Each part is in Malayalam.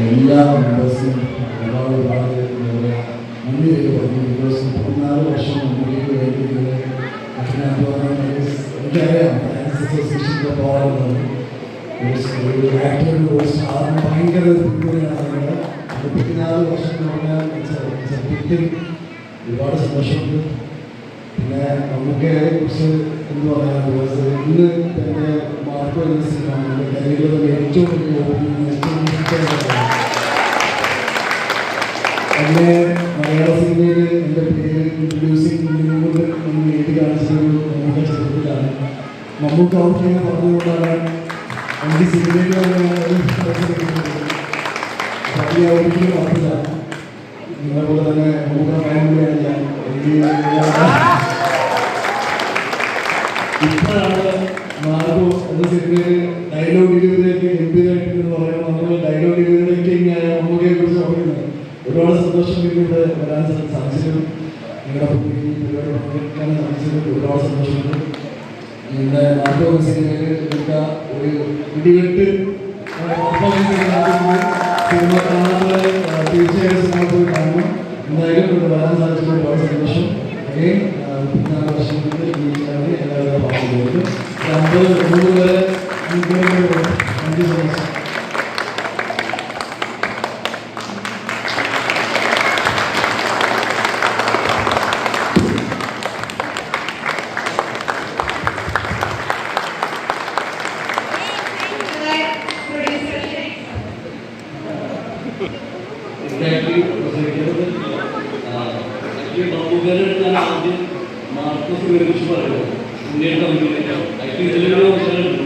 എല്ലാ മെമ്പേഴ്സും ഒരുപാട് ഒരുപാട് പറയുക നന്ദി ബിക്കോസ് വർഷം മുമ്പിലേക്ക് വേണ്ടി ഇതിൽ കഠിനാധ്വാനം എനിക്കറിയാം ഫാൻസ് അസോസിയേഷന്റെ പോകാറുള്ളത് ഒരു ആക്ടറിന് ഒരു സ്റ്റാറിന് ഭയങ്കര പിന്തുണയാണ്. മുപ്പത്തിനാല് വർഷം എന്ന് പറഞ്ഞാൽ സത്യത്തിൽ ഒരുപാട് സന്തോഷമുണ്ട്. പിന്നെ നമുക്ക് കുറിച്ച് എന്ന് പറയാൻ ഇന്ന് തന്നെ നമ്മുടെ കരിയറിലെ ഏറ്റവും എന്നെ മലയാള സിനിമയിൽ എന്റെ പേര് ഇൻട്രൊഡ്യൂസിംഗ് കൊണ്ട് ഒന്ന് എഴുതി കാണിച്ചത് മമ്മൂക്ക ചെറുപ്പത്തിലാണ് മമ്മൂക്ക ഔട്ടിനെ പറഞ്ഞുകൊണ്ടാണ് എനിക്ക് സിനിമയിൽ വലിയ ഒരിക്കലും ഓർപ്പില്ല നിങ്ങളെ പോലെ തന്നെ മമ്മൂക്ക ഞാൻ എനിക്ക് ഇപ്പോഴാണ് സന്തോഷം എനിക്ക് ഇവിടെ വരാൻ സാ- സാധിച്ചതിലും നിങ്ങളുടെ ഈ പരിപാടി പങ്കെടുക്കാൻ സാധിച്ചതിലും ഒരുപാട് സന്തോഷമുണ്ട്. നിങ്ങളുടെ എന്ന സിനിമയിൽ ഒരു ഇടിവെട്ട് സിനിമ കാണാതെ തീർച്ചയായും സിനിമ പോയി കാണണം എന്തായാലും ഇവിടെ വരാൻ സാധിച്ചത് ഒരുപാട് സന്തോഷം. മുപ്പത്തിനാല് വർഷം കൊണ്ട് ഈ എല്ലാവരും അമ്പത് മൂന്ന് പേരെ ആദ്യം മാർക്കസിനെ കുറിച്ച് പറയുന്നത് ഇന്ത്യൻ കമ്പനിയിലേക്ക് ആക്ച്വലി ഇതിലൊരു അവസരമുണ്ട്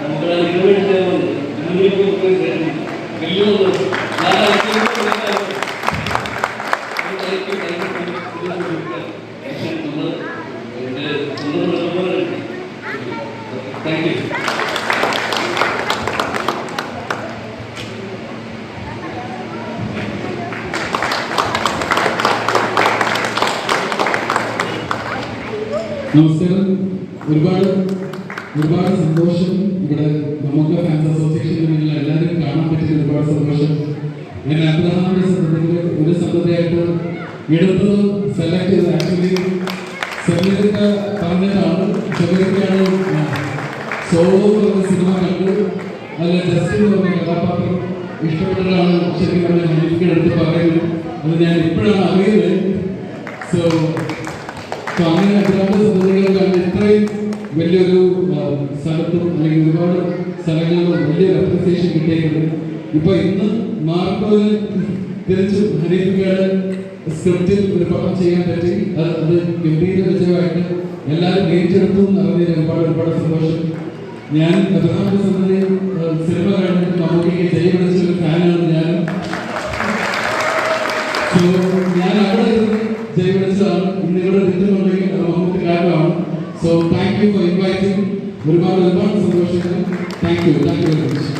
നമുക്ക് അതിന് വേണ്ടി ഞാൻ വന്നത് ഇതിലേക്ക് നമുക്ക് വലിയ സന്തോഷം ഞാൻ നമസ്കാരം. ഒരുപാട് ഒരുപാട് സന്തോഷം ഇവിടെ നമുക്ക് ഫാൻസ് അസോസിയേഷനിൽ നിങ്ങൾ എല്ലാവരും കാണാൻ പറ്റിയ ഒരുപാട് സന്തോഷം. ഞാൻ അബ്രഹാമിന്റെ സന്തതിയിൽ ഒരു സന്തതിയായിട്ട് എടുത്ത് സെലക്ട് ചെയ്ത് ആക്ച്വലി സെമിലിക്ക പറഞ്ഞതാണ്. സെമിലിക്കയാണ് സോളോ എന്ന സിനിമ കണ്ടു. അതിൽ ജസ്റ്റിൻ എന്ന് കഥാപാത്രം ഇഷ്ടപ്പെട്ടതാണ്. ശരിക്കും പറഞ്ഞാൽ എടുത്ത് പറയുന്നത് അത് ഞാൻ ഇപ്പോഴാണ് അറിയുന്നത്. സോ വലിയൊരു സ്ഥലത്തും അല്ലെങ്കിൽ ഒരുപാട് സ്ഥലങ്ങളിലും വലിയ അപ്രിസിയേഷൻ കിട്ടിയിട്ടുണ്ട് ഇപ്പൊ ഇന്ന് മാർക്കോയിൽ തിരിച്ചു ഹരിപ്പിക്കാതെ സ്ക്രിപ്റ്റിൽ ഒരു പടം ചെയ്യാൻ പറ്റി. അത് അത് ഗംഭീര വിജയമായിട്ട് എല്ലാവരും ഏറ്റെടുത്തു അറിഞ്ഞതിന് ഒരുപാട് ഒരുപാട് സന്തോഷം. ഞാൻ പ്രധാനമന്ത്രി സിനിമ കണ്ടിട്ട് നമുക്ക് ജയ വിളിച്ച ഫാനാണ് ഞാൻ ഞാൻ അവിടെ ഇരുന്ന് ജയ് വിളിച്ചതാണ്. ഇന്ന് ഇവിടെ നിൽക്കുന്നുണ്ടെങ്കിൽ ഒരുപാട് ഒരുപാട് സന്തോഷങ്ങൾ thank you thank you very much